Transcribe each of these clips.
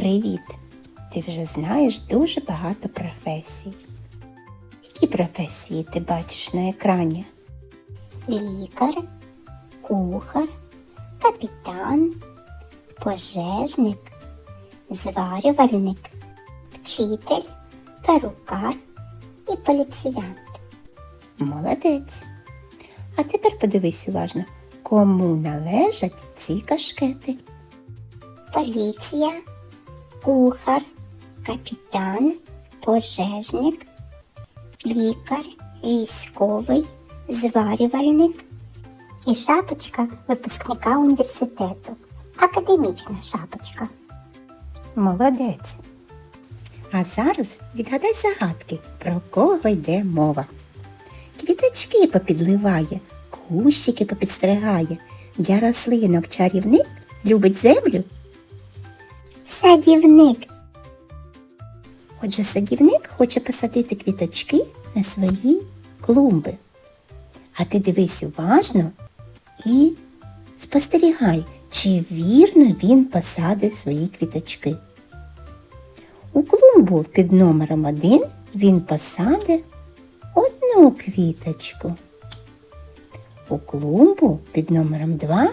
Привіт! Ти вже знаєш дуже багато професій. Які професії ти бачиш на екрані? лікар, кухар, капітан, пожежник, зварювальник, вчитель, перукар і поліціянт. Молодець. А тепер подивись уважно, кому належать ці кашкети. Поліція, кухар, капітан, пожежник, лікар, військовий, зварювальник і шапочка випускника університету. Академічна шапочка. Молодець. А зараз відгадай загадки, про кого йде мова. Квіточки попідливає, кущики попідстригає. Для рослинок чарівник любить землю. Садівник. Отже, садівник хоче посадити квіточки на свої клумби. А ти дивись уважно і спостерігай, чи вірно він посадить свої квіточки. У клумбу під номером один він посадить одну квіточку. У клумбу під номером два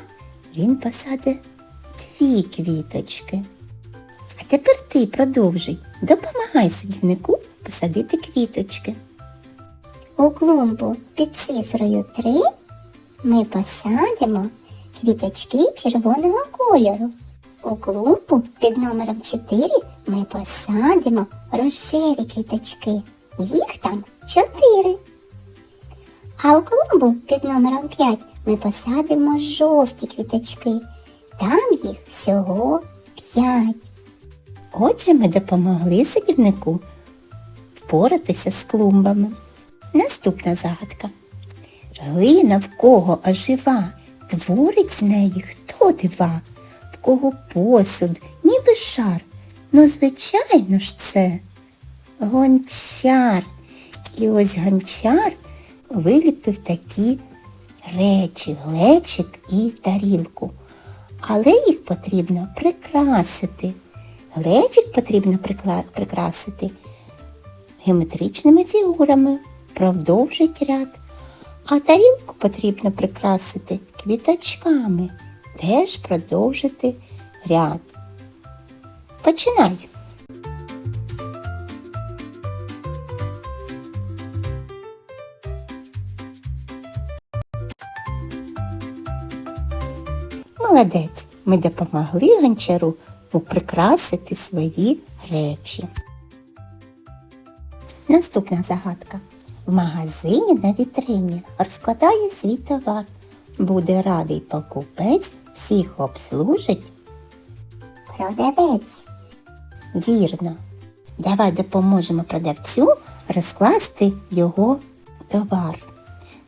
він посадить дві квіточки. А тепер ти продовжуй. Допомагай садівнику посадити квіточки. У клумбу під цифрою 3 ми посадимо квіточки червоного кольору. У клумбу під номером 4 ми посадимо рожеві квіточки. Їх там 4. А у клумбу під номером 5 ми посадимо жовті квіточки. Там їх всього 5. Отже, ми допомогли садівнику впоратися з клумбами. Наступна загадка. Глина в кого ожива, творить з неї хто дива, в кого посуд, ніби шар. Ну, звичайно ж це гончар. І ось гончар виліпив такі речі, глечик і тарілку. Але їх потрібно прикрасити. Глечик потрібно прикрасити геометричними фігурами, продовжить ряд. А тарілку потрібно прикрасити квіточками, теж продовжити ряд. Починай. Молодець, ми допомогли гончару прикрасити свої речі. Наступна загадка. В магазині на вітрині розкладає свій товар. Буде радий покупець, всіх обслужить. Продавець. Вірно. Давай допоможемо продавцю розкласти його товар.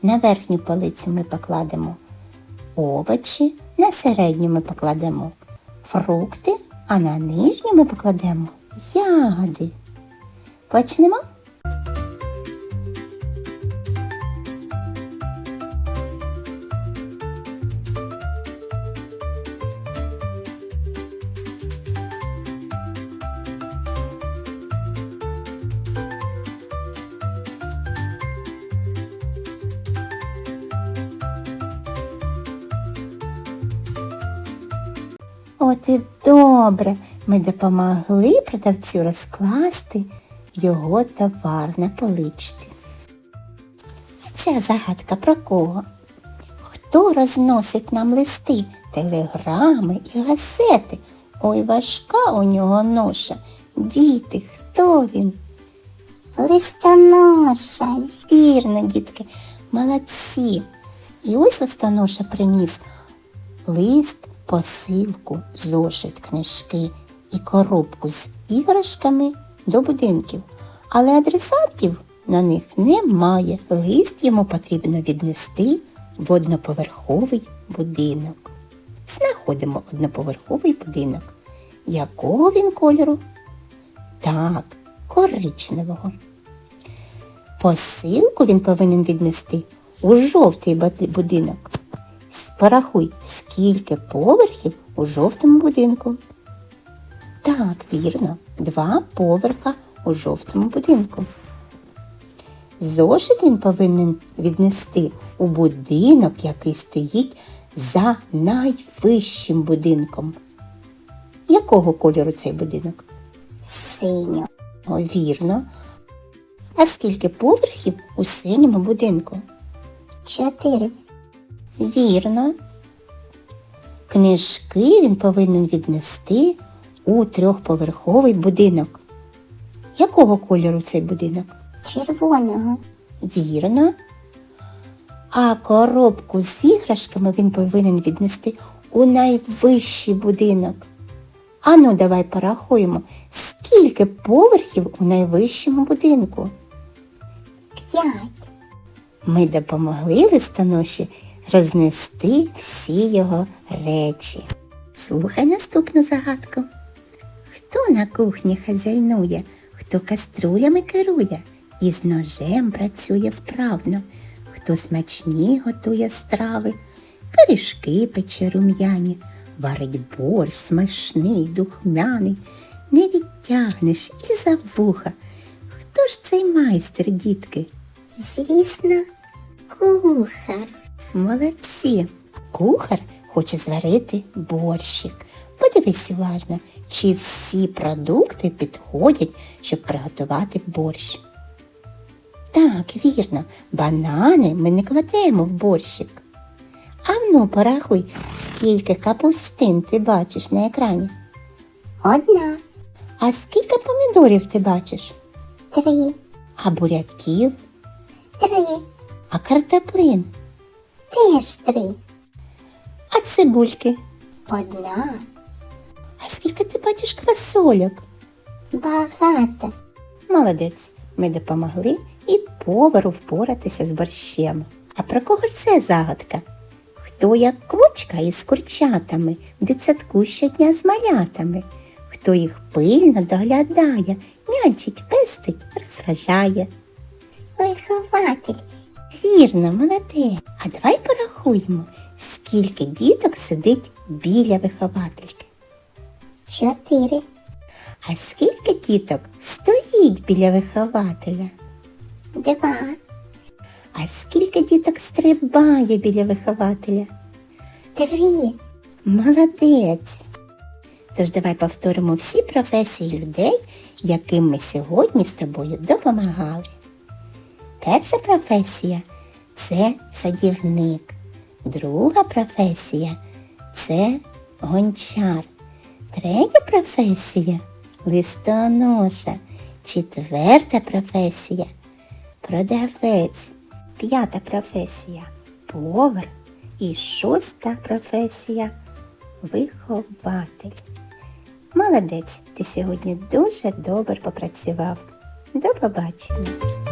На верхню полицю ми покладемо овочі, на середню ми покладемо фрукти, а на нижню ми покладемо ягоди. Почнемо? От і добре, ми допомогли продавцю розкласти його товар на поличці. Ця загадка про кого? Хто розносить нам листи, телеграми і газети? Ой, важка у нього ноша. Діти, хто він? Листоноша. Вірно, дітки, молодці. І ось листоноша приніс лист, посилку, зошит, книжки і коробку з іграшками до будинків. Але адресатів на них немає. Лист йому потрібно віднести в одноповерховий будинок. Знаходимо одноповерховий будинок. Якого він кольору? Так, коричневого. Посилку він повинен віднести у жовтий будинок. Порахуй, скільки поверхів у жовтому будинку. Так, вірно, два поверха у жовтому будинку. Зошит він повинен віднести у будинок, який стоїть за найвищим будинком. Якого кольору цей будинок? Синьо. О, вірно. А скільки поверхів у синьому будинку? Чотири. Вірно. Книжки він повинен віднести у трьохповерховий будинок. Якого кольору цей будинок? Червоного. Вірно. А коробку з іграшками він повинен віднести у найвищий будинок. Ану, давай порахуємо, скільки поверхів у найвищому будинку. П'ять. Ми допомогли листоноші рознести всі його речі. Слухай наступну загадку. Хто на кухні хазяйнує, хто каструлями керує і з ножем працює вправно, хто смачні готує страви, пиріжки пече рум'яні, варить борщ смачний, духмяний, не відтягнеш і за вуха. Хто ж цей майстер, дітки? Звісно, кухар. Молодці. Кухар хоче зварити борщик. Подивись уважно, чи всі продукти підходять, щоб приготувати борщ. Так, вірно, банани ми не кладемо в борщик. А ну, порахуй, скільки капустин ти бачиш на екрані. Одна. А скільки помідорів ти бачиш? Три. А буряків, Три. а картоплин, Теж три. а цибульки. Одна. А скільки ти бачиш квасольок? Багато. Молодець, ми допомогли і повару впоратися з борщем. А про кого ж це загадка? Хто як квочка із курчатами дитсадку щодня з малятами? Хто їх пильно доглядає, нянчить, пестить, розважає? Вихователь. Вірно, молодець. А давай порахуємо, скільки діток сидить біля виховательки. Чотири. А скільки діток стоїть біля вихователя? Два. А скільки діток стрибає біля вихователя? Три. Молодець! Тож давай повторимо всі професії людей, яким ми сьогодні з тобою допомагали. Перша професія це садівник. Друга професія це гончар. Третя професія листоноша. Четверта професія продавець. П'ята професія повар. І шоста професія вихователь. Молодець, ти сьогодні дуже добре попрацював. До побачення!